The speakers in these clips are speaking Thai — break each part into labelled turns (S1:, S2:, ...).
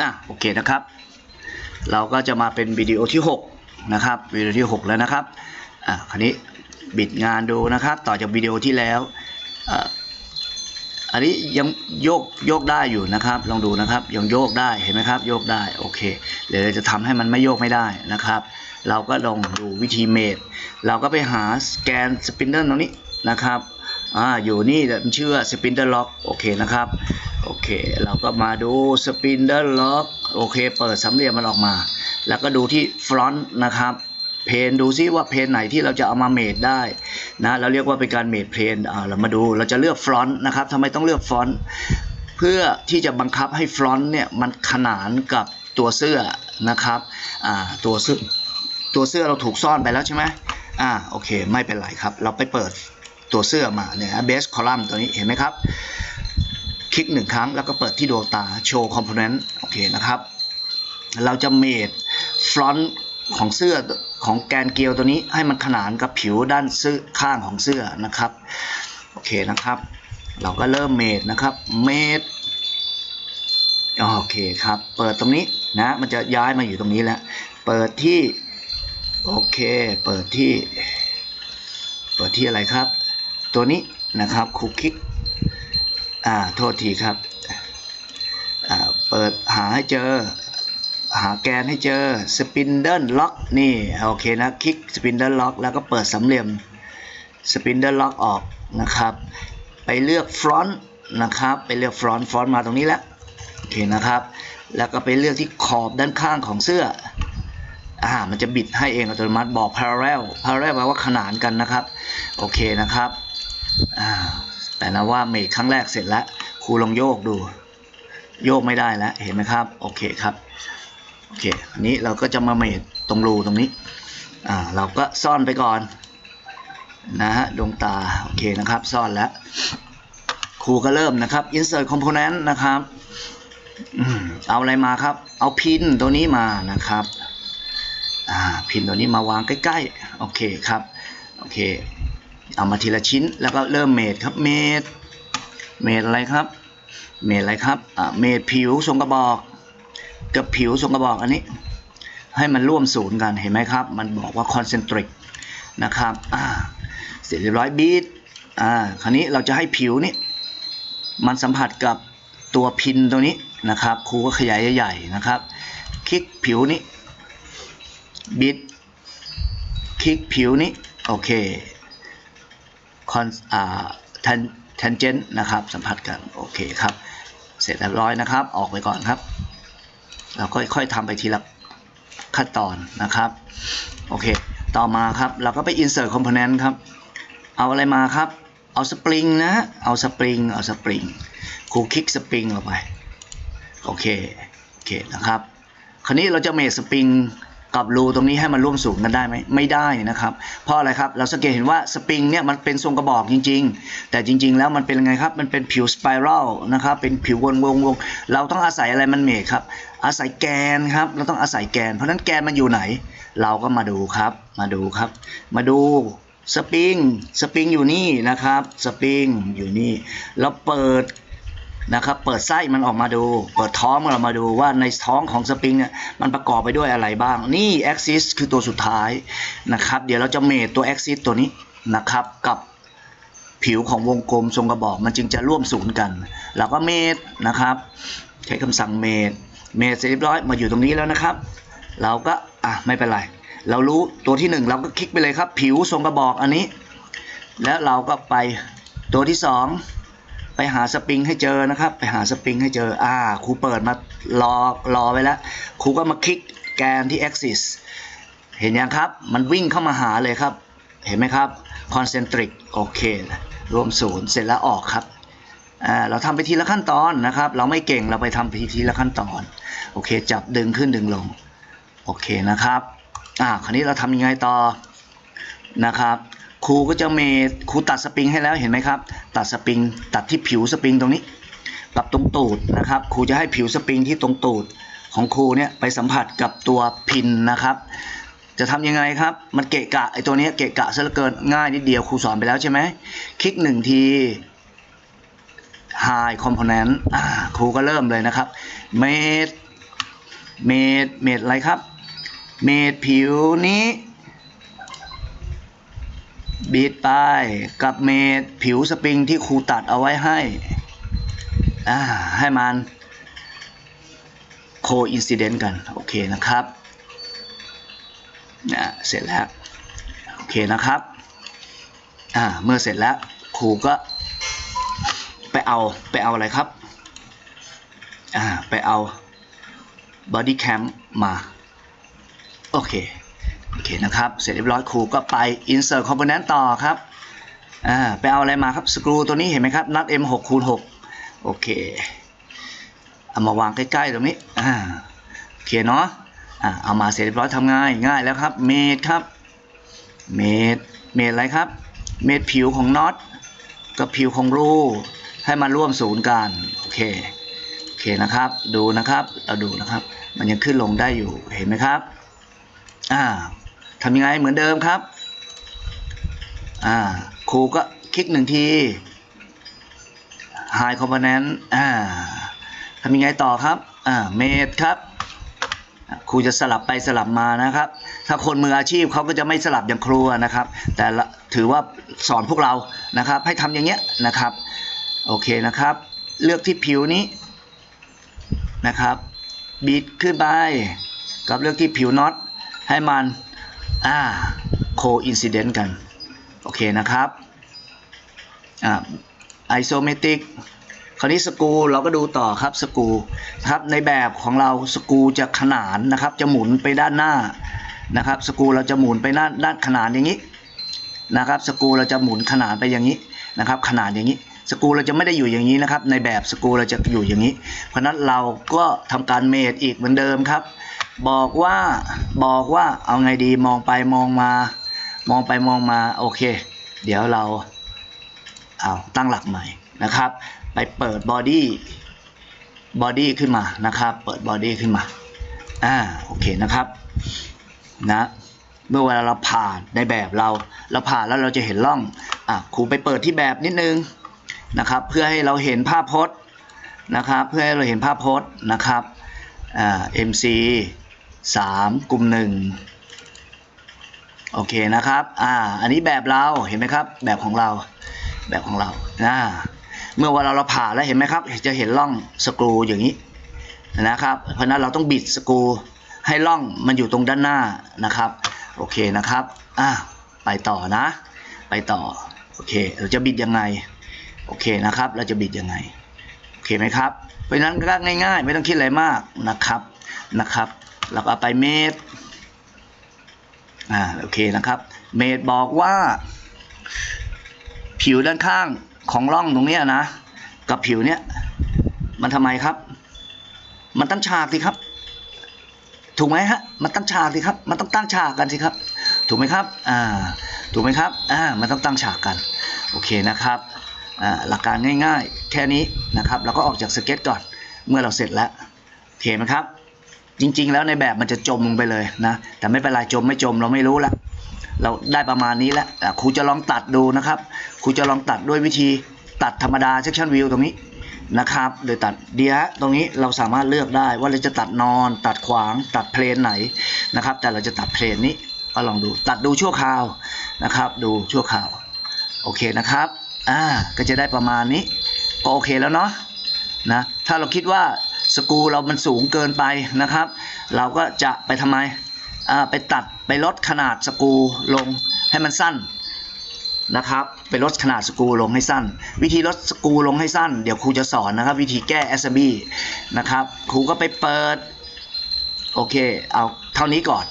S1: อะโอเคนะครับ เราก็จะมาเป็นวิดีโอที่ 6 นะครับวิดีโอที่ 6 แล้วนะครับอะคราวนี้บิดงานดูนะครับ ต่อจากวิดีโอที่แล้วอะอันนี้ยังโยกโยกได้อยู่นะครับ ลองดูนะครับยังโยกได้เห็นไหมครับ โยกได้โอเคเดี๋ยวเราจะทำให้มันไม่โยกไม่ได้นะครับ เราก็ลองดูวิธีเมดเราก็ไปหาสแกนสปินเดิลตรงนี้นะครับ อ่าอยู่นี่มันชื่อสปินเดิลล็อกโอเคนะครับโอเคเราก็มาดูสปินเดิลล็อกโอเค เปิดสามเหลี่ยมมันออกมา แล้วก็ดูที่ฟรอนต์นะครับเพนดูซิว่าเพนไหนที่เราจะเอามาเมดได้นะเราเรียกว่าเป็นการเมดเพนอ่าเรามาดูเราจะเลือกฟรอนต์นะครับทำไมต้องเลือกฟรอนต์เพื่อที่จะบังคับให้ฟรอนต์เนี่ยมันขนานกับตัวเสื้อนะครับอ่าตัวเสื้อตัวเสื้อเราถูกซ่อนไปแล้วใช่ไหมอ่าโอเค ไม่เป็นไรครับ เราไปเปิด ตัวเสื้อมาเนี่ยเบสคอลัมน์ตัวนี้เห็นไหมครับ คลิกหนึ่งครั้งแล้วก็เปิดที่ดวงตาโชว์คอมโพเนนต์โอเคนะครับ เราจะเมดฟรอนต์ของเสื้อของแกนเกลียวตัวนี้ให้มันขนานกับผิวด้านเสื้อข้างของเสื้อนะครับโอเคนะครับ เราก็เริ่มเมดนะครับเมดโอเคครับ เปิดตรงนี้นะ มันจะย้ายมาอยู่ตรงนี้แล้ว เปิดที่ โอเค เปิดที่ เปิดที่อะไรครับ ตัวนี้นะครับคุกคิกอ่าโทษทีครับอ่าเปิดหาให้เจอ หาแกนให้เจอสปินเดิลล็อกนี่โอเคนะคลิกสปินเดิลล็อกแล้วก็เปิดสามเหลี่ยมสปินเดิลล็อกออกนะครับ ไปเลือกฟรอนต์นะครับ ไปเลือกฟรอนต์ฟรอนต์มาตรงนี้แล้วโอเคนะครับ แล้วก็ไปเลือกที่ขอบด้านข้างของเสื้ออ่ามันจะบิดให้เองอัตโนมัติบอก parallel parallel แปลว่าขนานกันนะครับ โอเคนะครับ อ่าแต่นะว่าเมคครั้งแรกเสร็จแล้วครูลองโยกดู โยกไม่ได้แล้วเห็นไหมครับ โอเคครับ โอเค อันนี้เราก็จะมาเมดตรงรูตรงนี้ อ่า เราก็ซ่อนไปก่อน นะฮะ ดวงตา โอเคนะครับ ซ่อนแล้ว ครูก็เริ่มนะครับ insert component นะครับอเอาอะไรมาครับ เอาพินตัวนี้มานะครับ อ่า พินตัวนี้มาวางใกล้ๆ โอเคครับ โอเค เอามาทีละชิ้นแล้วก็เริ่มเมดครับเมดเมดอะไรครับ เมดอะไรครับอ่าเมดผิวทรงกระบอกกับผิวทรงกระบอกอันนี้ ให้มันร่วมศูนย์กันเห็นไหมครับ มันบอกว่า concentric นะครับอ่าเสร็จเรียบร้อยบีทอ่าคราวนี้เราจะให้ผิวนี่มันสัมผัสกับตัวพินตัวนี้นะครับครูก็ขยายใหญ่ๆนะครับ คลิกผิวนี้บิดคลิกผิวนี้โอเค คอนอ่าแทนแทนเจนนะครับสัมผัสกันโอเคครับ เสร็จเรียบร้อยนะครับ ออกไปก่อนครับ เราก็ค่อยๆทำไปทีละขั้นตอนนะครับโอเค ต่อมาครับเราก็ไป insert component ครับ เอาอะไรมาครับ เอาสปริงนะเอาสปริงเอาสปริงครูคลิกสปริงลงไปโอเคโอเคนะครับ คราวนี้เราจะเมทสปริง กับรูตรงนี้ให้มันร่วมสูงกันได้ไหมไม่ได้นะครับ เพราะอะไรครับเราสังเกตเห็นว่าสปริงเนี่ยมันเป็นทรงกระบอกจริง ๆ แต่จริง ๆ แล้วมันเป็นยังไงครับมันเป็นผิวสไปรัลนะครับเป็นผิววงวงวงเราต้องอาศัยอะไรมันเมทครับอาศัยแกนครับเราต้องอาศัยแกน เพราะฉะนั้นแกนมันอยู่ไหน เราก็มาดูครับมาดูครับ มาดูสปริงสปริงอยู่นี่นะครับสปริงอยู่นี่แล้วเปิด นะครับ เปิดไส้มันออกมาดู เปิดท้องมันออกมาดูว่าในท้องของสปริงเนี่ยมันประกอบไปด้วยอะไรบ้าง นี่ axis คือตัวสุดท้ายนะครับ เดี๋ยวเราจะเมทตัว axis ตัวนี้นะครับ กับผิวของวงกลมทรงกระบอกมันจึงจะร่วมศูนย์กัน เราก็เมทนะครับ ใช้คำสั่งเมทเมทเสร็จเรียบร้อยมาอยู่ตรงนี้แล้วนะครับ เราก็อะไม่เป็นไรเรารู้ตัวที่หนึ่งเราก็คลิกไปเลยครับ ผิวทรงกระบอกอันนี้ แล้วเราก็ไปตัวที่สอง ไปหาสปริงให้เจอนะครับ ไปหาสปริงให้เจออ่าครูเปิดมารอรอไว้แล้วครูก็มาคลิกแกนที่ axis เห็นยังครับ มันวิ่งเข้ามาหาเลยครับ เห็นไหมครับ concentric โอเครวมศูนย์เสร็จแล้วออกครับอ่าเราทำไปทีละขั้นตอนนะครับ เราไม่เก่งเราไปทำไปทีละขั้นตอน โอเค จับดึงขึ้นดึงลง โอเคนะครับ อ่า คราวนี้เราทำยังไงต่อนะครับ ครูก็จะเมทครูตัดสปริงให้แล้วเห็นไหมครับ ตัดสปริงตัดที่ผิวสปริงตรงนี้ปรับตรงตูดนะครับครูจะให้ผิวสปริงที่ตรงตูดของครูเนี่ยไปสัมผัสกับตัวพินนะครับ จะทำยังไงครับ มันเกะกะไอตัวนี้เกะกะซะเหลือเกินง่ายนิดเดียวครูสอนไปแล้วใช่ไหมคลิกหนึ่งที High Component ครูก็เริ่มเลยนะครับ Made เมดเมดอะไรครับ เมดผิวนี้ บีดไปกับเมดผิวสปริงที่ครูตัดเอาไว้ให้ อ่า ให้มันโคอินซิเดนต์กัน โอเคนะครับนะเสร็จแล้ว โอเคนะครับ อ่า เมื่อเสร็จแล้ว ครูก็ไปเอาไปเอาอะไรครับ อ่า ไปเอา body cam มมา โอเค อเคนะครับ เสร็จเรียบร้อยครูก็ไป insert component ต่อครับอ่าไปเอาอะไรมาครับสกรูตัวนี้เห็นไหมครับนัด M 6คูณ6โอเคเอามาวางใกล้ๆตรงนี้อ่าโอเคเนาะอ่าเอามาเสร็จเรียบร้อยทำง่ายง่ายแล้วครับเมดครับเมดเมดอะไรครับ เมดผิวของน็อตกับผิวของรูให้มาร่วมศูนย์กันโอเคโอเคนะครับดูนะครับเราดูนะครับ มันยังขึ้นลงได้อยู่เห็นไหมครับอ่า ทำยังไงเหมือนเดิมครับ อ่า ครูก็คลิกหนึ่งที High Component อ่าทำยังไงต่อครับ อ่า เมดครับ ครูจะสลับไปสลับมานะครับ ถ้าคนมืออาชีพเขาก็จะไม่สลับอย่างครูนะครับ แต่ถือว่าสอนพวกเรา นะครับ ให้ทำอย่างเงี้ยนะครับ โอเคนะครับ เลือกที่ผิวนี้นะครับบีดขึ้นไป กับเลือกที่ผิวน็อตให้มัน อ่าโคอินซิเดนต์กัน โอเคนะครับ อ่าไอโซเมตริกคราวนี้สกูเราก็ดูต่อครับสกูครับในแบบของเราสกูจะขนานนะครับ จะหมุนไปด้านหน้านะครับ สกูเราจะหมุนไปด้านด้านขนานอย่างนี้นะครับ สกูเราจะหมุนขนานไปอย่างนี้นะครับ ขนานอย่างนี้ สกูเราจะไม่ได้อยู่อย่างนี้นะครับ ในแบบสกูเราจะอยู่อย่างนี้ เพราะฉะนั้นเราก็ทำการเมดอีกเหมือนเดิมครับ บอกว่าบอกว่าเอาไงดีมองไปมองมา มองไปมองมาโอเค เดี๋ยวเราเอาตั้งหลักใหม่นะครับ ไปเปิดบอดี้บอดี้ขึ้นมานะครับ เปิดบอดี้ขึ้นมาอ่าโอเคนะครับนะเมื่อเวลาเราผ่านในแบบเรา เราผ่านแล้วเราจะเห็นร่องอะครูไปเปิดที่แบบนิดนึงนะครับ เพื่อให้เราเห็นภาพพจน์นะครับ เพื่อให้เราเห็นภาพพจน์นะครับ อ่า MC 3 กลุ่ม 1 โอเคนะครับ อ่า อันนี้แบบเรา เห็นไหมครับ แบบของเรา แบบของเรานะเมื่อเวลาเราผ่าแล้วเห็นไหมครับ จะเห็นร่องสกรูอย่างนี้นะครับ เพราะนั้นเราต้องบิดสกรูให้ร่องมันอยู่ตรงด้านหน้านะครับ โอเคนะครับ อ่า ไปต่อนะ ไปต่อ โอเค เราจะบิดยังไง โอเคนะครับ เราจะบิดยังไง เคไหมครับ เพราะฉะนั้นก็ง่ายๆ ไม่ต้องคิดอะไรมากนะครับนะครับเราก็เอาไปเมตรอ่าโอเคนะครับ เมตรบอกว่า ผิวด้านข้างของร่องตรงเนี้ยนะ กับผิวเนี้ยมันทำไมครับ มันตั้งฉากสิครับ ถูกไหมฮะ มันตั้งฉากสิครับ มันต้องตั้งฉากกันสิครับ ถูกไหมครับ อ่า ถูกไหมครับ อ่า มันต้องตั้งฉากกัน โอเคนะครับ หลักการง่ายๆ แค่นี้นะครับ เราก็ออกจากสเก็ตก่อน เมื่อเราเสร็จแล้วโอเคไหมครับ จริงๆ แล้วในแบบมันจะจมลงไปเลยนะ แต่ไม่เป็นไรจมไม่จมเราไม่รู้ละเราได้ประมาณนี้แล้วอะครูจะลองตัดดูนะครับ ครูจะลองตัดด้วยวิธีตัดธรรมดา section view ตรงนี้นะครับโดยตัดเดียตรงนี้เราสามารถเลือกได้ว่าเราจะตัดนอน ตัดขวาง ตัดเพลนไหนนะครับ แต่เราจะตัดเพลนนี้ก็ลองดูตัดดูชั่วคราวนะครับ ดูชั่วคราว โอเคนะครับ อ่าก็จะได้ประมาณนี้ ก็โอเคแล้วเนาะนะถ้าเราคิดว่าสกูเรามันสูงเกินไปนะครับ เราก็จะไปทำไมอ่าไปตัดไปลดขนาดสกูลงให้มันสั้นนะครับไปลดขนาดสกูลงให้สั้น วิธีลดสกูลงให้สั้น เดี๋ยวครูจะสอนนะครับ วิธีแก้ s อ b นะครับครูก็ไปเปิด โอเค เอาเท่านี้ก่อน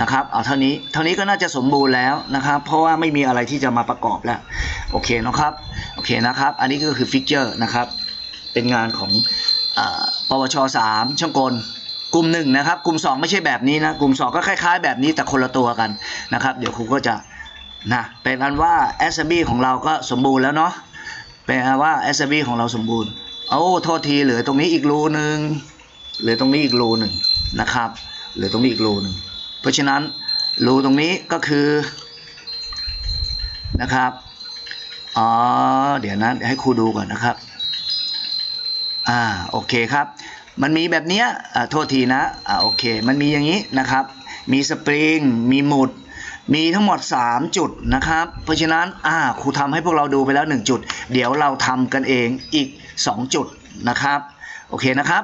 S1: นะครับเอาเท่านี้เท่านี้ก็น่าจะสมบูรณ์แล้วนะครับ เพราะว่าไม่มีอะไรที่จะมาประกอบแล้วโอเคนะครับโอเคนะครับ อันนี้ก็คือฟิกเจอร์นะครับเป็นงานของอปวชสามช่างกลกลุ่มหนึ่งนะครับ กลุ่มสองไม่ใช่แบบนี้นะ กลุ่มสองก็คล้าย ๆ แบบนี้แต่คนละตัวกันนะครับ เดี๋ยวครูก็จะนะเป็นอันว่า s อ b ของเราก็สมบูรณ์แล้วเนาะเป็นอันว่า s อ b ของเราสมบูรณ์โอ้โทษทีเหลือตรงนี้อีกรูหนึ่งเหลือตรงนี้อีกรูหนึ่งนะครับเหลือตรงนี้อีกรูหนึ่ง เพราะฉะนั้นรูตรงนี้ก็คือนะครับอ๋อเดี๋ยวนะเดี๋ยวให้ครูดูก่อนนะครับอ่าโอเคครับ มันมีแบบเนี้ยอ่าโทษทีนะอ่าโอเค มันมีอย่างนี้นะครับ มีสปริงมีหมุดมีทั้งหมด 3 จุดนะครับ เพราะฉะนั้นอ่าครูทำให้พวกเราดูไปแล้ว 1 จุด เดี๋ยวเราทำกันเองอีก 2 จุดนะครับ โอเคนะครับ